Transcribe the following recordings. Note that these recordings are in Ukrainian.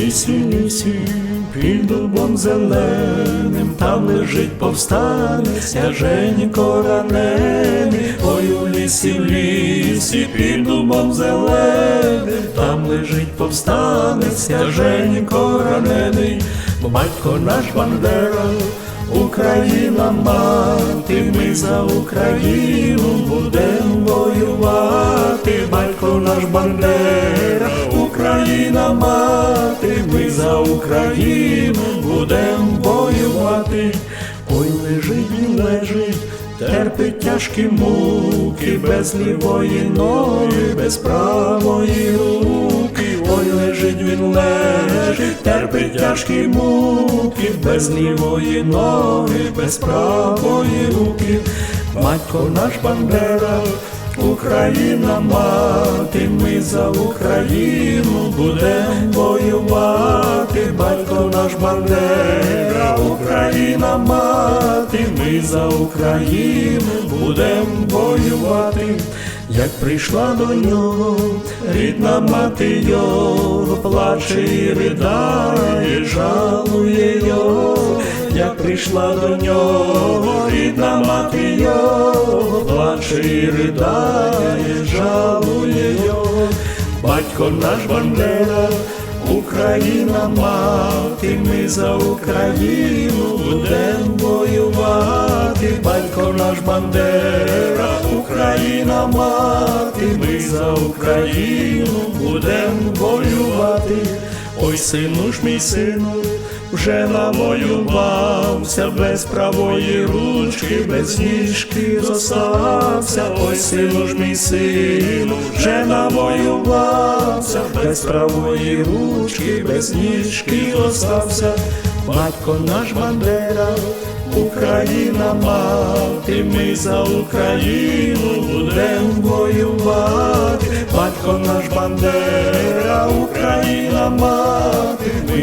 лісі, лісі, під дубом зеленим, там лежить повстанець, Женько ранений, ой у лісі, в лісі, під дубом зеленим, там лежить повстанець, Женько ранений, батько наш Бандера, Україна мати, ми за Україну будем воювати, батько наш Бандера, Україна мати, за Україну будем воювати. Ой, лежить він лежить, терпить тяжкі муки, без лівої ноги, без правої руки. Ой, лежить він лежить, терпить тяжкі муки, без лівої ноги, без правої руки. Батько наш Бандера, Україна мати, ми за Україну будем воювати, батько наш Бандера, Україна мати, ми за Україну будем воювати. Як прийшла до нього, рідна мати його, плаче і ридає, жалує його, як прийшла до нього, рідна мати його, плаче і ридає, жалує його, батько наш Бандера, Україна мати, ми за Україну будем воювати, батько наш Бандера, Україна мати, ми за Україну будем воювати. Ой, сину ж мій сину, вже навоювався, без правої ручки, без ніжки зостався. Ой, сину ж мій сину, вже навоювався, без правої ручки, без ніжки зостався. Батько наш Бандера, Україна мати, ми за Україну будем воювати,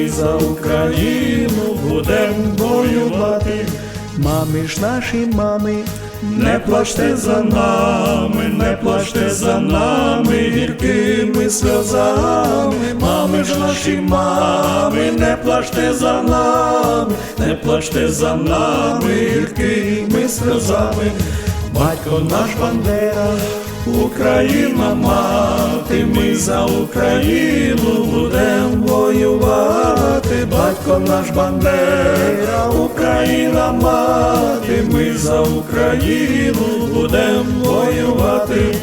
за Україну будем воювати. Мамі ж наші мами, не плачте за нами, не плачте за нами, гіркими сльозами, мами ж наші мами, не плачте за нами, не плачте за нами, гіркими сльозами, батько наш Бандера, Україна мати, ми за Україну батько наш Бандера, Україна мати, ми за Україну будемо воювати.